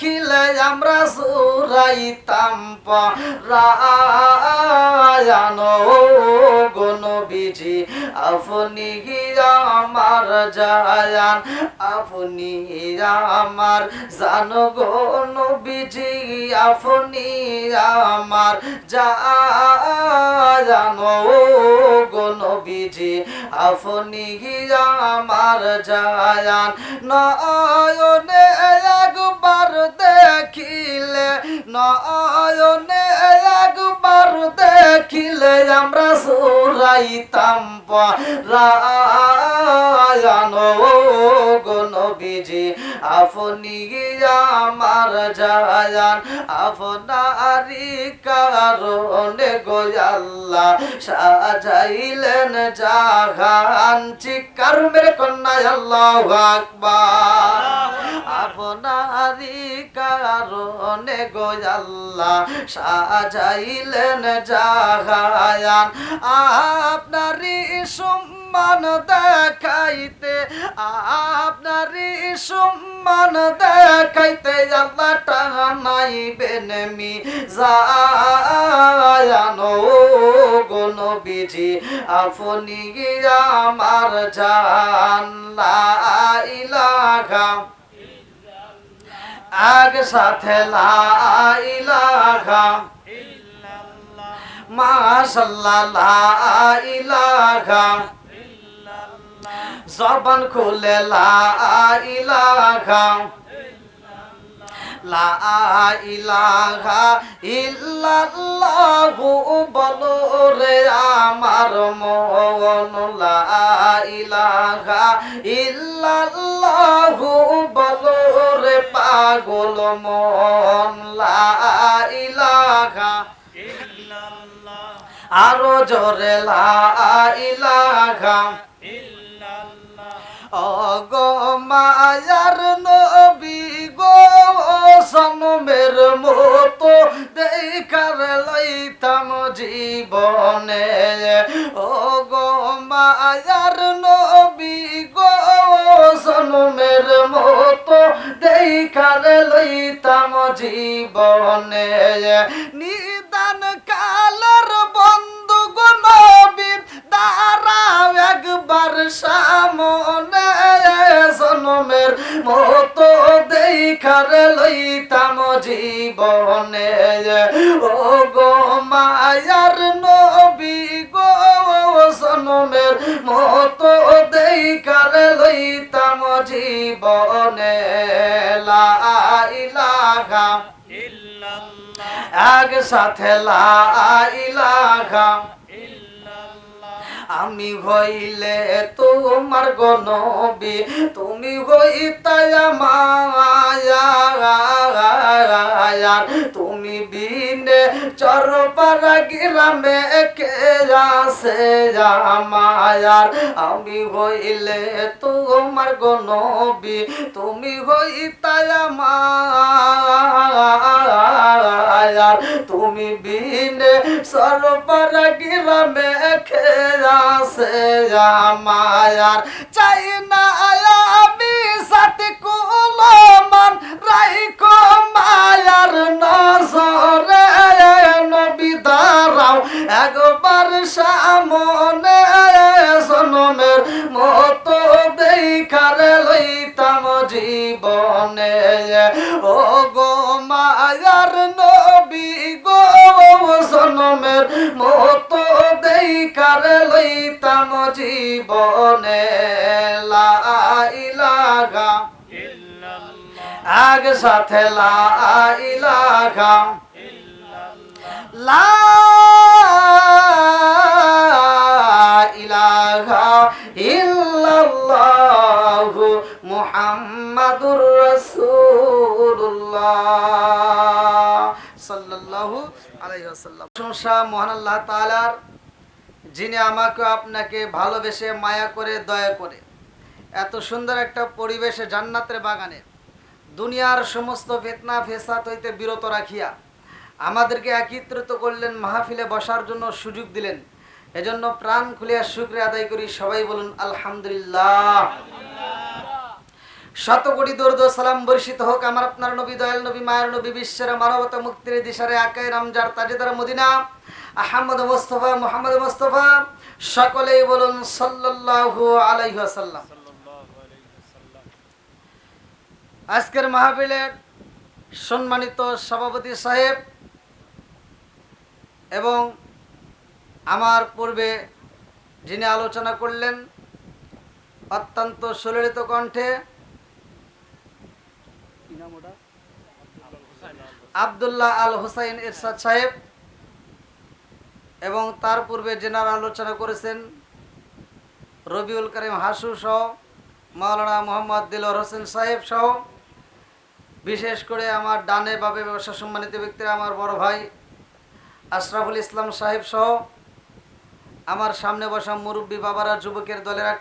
দেখিলে আমরা সুরাইতাম রায়ানো গুণ বিজি আপনি আমার জায়ান, আপনি আমার জান গুণ বিজি আপনি আমার জানো গুণ বিজি আপনি আমার জায়ান। নয়নে একবার দেখিলে নয়নে একবার দেখিলে আমরা সুরাইতাম রায়ান গুণ বিজি আপনি আমার জায়ান আপনারি কারণে গোয়াল্লা সাজাইলেন জাহান চিকার মেরে কন্যা আল্লাহ আকবার। আপনারি কারণে গোয়াল্লা সাজাইলেন জাহান আপনারি সম্মান দেখাইতে আপনারি সম্মান দেখাইতে আল্লাহ টানাইবেন মি জায়ানো গুণ বিজি আপনি আমার জান, লা আগ সাথে লা ইলাহা মাশাল্লাহ লা ইলাহা জবান খুলে বলো রে আমার মন। বলো পাগল মন লা ইলাহা আরও জোরে লা ইলাহা অগো মায়ার নবী গো সনমের মতো দেখার লইতাম জীবনে। অগো মায়ার নবী জীবনে নিদান কালার বন্ধু গো তারা দাঁড়াও একবার সামনে জনমের মতো দেখার লইতাম জীবনে ও গো মায়ার জীবনে লা ইলাহা এক সাথে লা আমি হইলে তোমার গনবি তুমি হইতায় মায়া। তুমি বিনে চরপাড়া গ্রামে কে আসে মায়ার আমি হইলে তোমার গনবি, তুমি হইতায় মায়ার তুমি বিনে সরপাড়া গ্রামে খেয়া আছে মায়ার চাই জীবনে। ও গো মায়ার নবী গো সনমের মতো দেখার লইতাম জীবনে। লা ইলাহা আগ সাথে লা ইলাহা লা মুহাম্মাদুর ওয়াসাল্লাম। প্রশংসা মহান আল্লাহ তাআলার, যিনি আমাকে আপনাকে ভালোবেসে মায়া করে, দয়া করে। এত সুন্দর একটা পরিবেশে জান্নাতের বাগানে দুনিয়ার সমস্ত ফেতনা, ফেসাদ হইতে বিরত রাখিয়া আমাদেরকে একত্রিত করলেন, মাহফিলে বসার জন্য সুযোগ দিলেন। এজন্য প্রাণ খুলিয়া শুক্রিয়া আদায় করি, সবাই বলুন আলহামদুলিল্লাহ। শত কোটি সালাম বর্ষিত হোক, আমার আপনার নবী, দয়াল নবী, মায়ের নবী, বিশ্বের মানবতা মুক্তির দিশারে আকাই রামজার তাজেদার মদিনা। আহমদ মোস্তফা, মোহাম্মদ মোস্তফা, সকলেই বলুন সাল্লাল্লাহু আলাইহি ওয়াসাল্লাম। আজকের মাহফিলের সম্মানিত সভাপতি সাহেব এবং আমার পূর্বে যিনি আলোচনা করলেন, অত্যন্ত সুললিত কণ্ঠে আবদুল্লাহ আল হুসাইন ইরশাদ সাহেব এবং তার পূর্বে জেনার আলোচনা করেছেন রবিউল করিম হাসু সহ মাওলানা মোহাম্মদ দিলর হোসেন সাহেব সহ। বিশেষ করে আমার ডানে বাবে ব্যবসা সম্মানিত ব্যক্তিরা, আমার বড় ভাই আশরাফুল ইসলাম সাহেব সহ। আমার সামনে বসা মুরব্বী বাবারা, যুবকের দলেরা